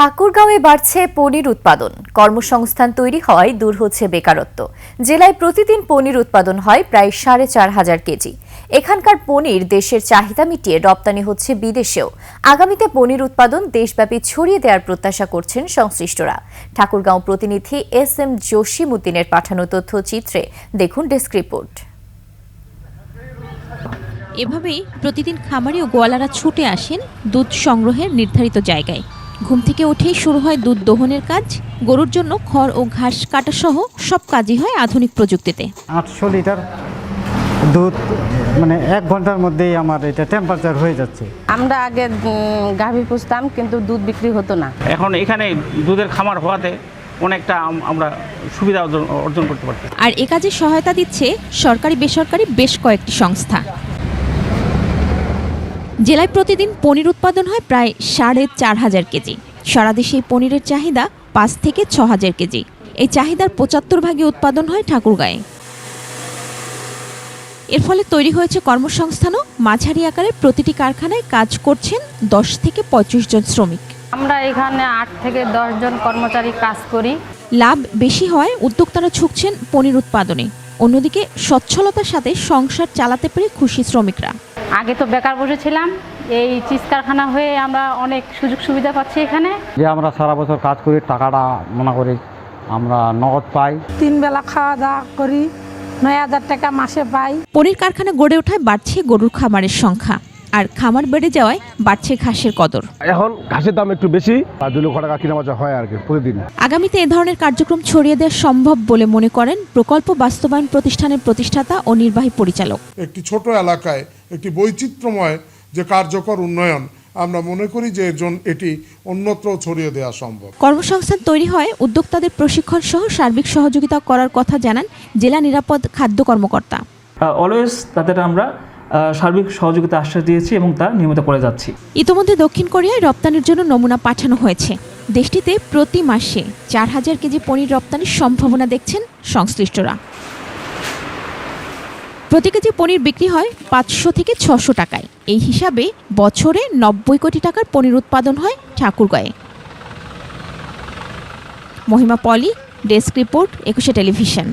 ঠাকুরগাঁওয়ে বাড়ছে পনির উৎপাদন। কর্মসংস্থান তৈরি হওয়ায় দূর হচ্ছে বেকারত্ব। জেলায় প্রতিদিন পনির উৎপাদন হয় প্রায় সাড়ে চার হাজার কেজি। এখানকার পনির দেশের চাহিদা মিটিয়ে রপ্তানি হচ্ছে বিদেশেও। আগামীতে পনির উৎপাদন দেশব্যাপী ছড়িয়ে দেওয়ার প্রত্যাশা করছেন সংশ্লিষ্টরা। ঠাকুরগাঁও প্রতিনিধি এস এম জসিমুদ্দিনের পাঠানো তথ্যচিত্রে দেখুন ডেস্ক রিপোর্ট। এভাবেই প্রতিদিন খামারি ও গোয়ালারা ছুটে আসেন দুধ সংগ্রহের নির্ধারিত জায়গায়। ঘুম থেকে উঠেই শুরু হয় দুধ দোহনের কাজ। গরুর জন্য খড় ও ঘাস কাটা সহ সব কাজই হয় আধুনিক প্রযুক্তিতে। আটশো লিটার দুধ মানে এক ঘণ্টার মধ্যেই আমার এটা টেম্পারেচার হয়ে যাচ্ছে। আমরা আগে গাভী পুষতাম কিন্তু দুধ বিক্রি হতো না। এখন এখানে দুধের খামার হওয়াতে অনেকটা আমরা সুবিধা অর্জন অর্জন করতে পারছি। আর এ কাজে সহায়তা দিচ্ছে সরকারি বেসরকারি বেশ কয়েকটি সংস্থা। জেলায় প্রতিদিন পনির উৎপাদন হয় প্রায় সাড়ে চার হাজার কেজি। সারা দেশে এই পনিরের চাহিদা পাঁচ থেকে ছ হাজার কেজি। এই চাহিদার পঁচাত্তর ভাগে উৎপাদন হয় ঠাকুরগাঁয়ে। এর ফলে তৈরি হয়েছে কর্মসংস্থানও। মাঝারি আকারে প্রতিটি কারখানায় কাজ করছেন দশ থেকে পঁয়ত্রিশ জন শ্রমিক। আমরা এখানে আট থেকে দশ জন কর্মচারী কাজ করি। লাভ বেশি হয় উদ্যোক্তারা ঝুঁকছেন পনির উৎপাদনে। অন্যদিকে সচ্ছলতার সাথে সংসার চালাতে পেরে খুশি শ্রমিকরা। আগে তো বেকার বসেছিলাম এই চিজ কারখানা হয়ে আমরা অনেক সুযোগ সুবিধা পাচ্ছি এখানে। যে আমরা সারা বছর কাজ করি টাকাটা মনে করি আমরা নগদ পাই। তিন বেলা খাওয়া দাওয়া করি নয় হাজার টাকা মাসে পাই। পনির কারখানা গড়ে ওঠায় বাড়ছে গরুর খামারের সংখ্যা। আর খামার বেড়ে যাওয়ায় বাড়ছে ঘাসের কদর। এখন ঘাসের দাম একটু বেশি আর দু লক্ষ টাকা কিনা হয় আর কি প্রতিদিন। আগামীতে এ ধরনের কার্যক্রম ছড়িয়ে দেওয়া সম্ভব বলে মনে করেন প্রকল্প বাস্তবায়ন প্রতিষ্ঠানের প্রতিষ্ঠাতা ও নির্বাহী পরিচালক। একটি ছোট এলাকায় একটি বৈচিত্র্যময় যে কার্যকর উন্নয়ন আমরা মনে করি যে এর জন্য এটি অন্যত্র ছড়িয়ে দেওয়া সম্ভব। কর্মসংস্থান তৈরি হয় উদ্যোক্তাদের প্রশিক্ষণ সহ সার্বিক সহযোগিতা করার কথা জানান জেলা নিরাপদ খাদ্য কর্মকর্তা। অলওয়েজ তাদের আমরা সার্বিক সহযোগিতা আশ্বাস দিয়েছি এবং তা নিয়মিত করে যাচ্ছি। ইতোমধ্যে দক্ষিণ কোরিয়ায় রপ্তানির জন্য নমুনা পাঠানো হয়েছে। দেশটিতে প্রতি মাসে চার হাজার কেজি পনির রপ্তানির সম্ভাবনা দেখছেন সংশ্লিষ্টরা। প্রতি কেজি পনির বিক্রি হয় পাঁচশো থেকে ছশো টাকায়। এই হিসাবে বছরে নব্বই কোটি টাকার পনির উৎপাদন হয় ঠাকুরগাঁয়ে। Mahima Poli, desk report, Ekushey television.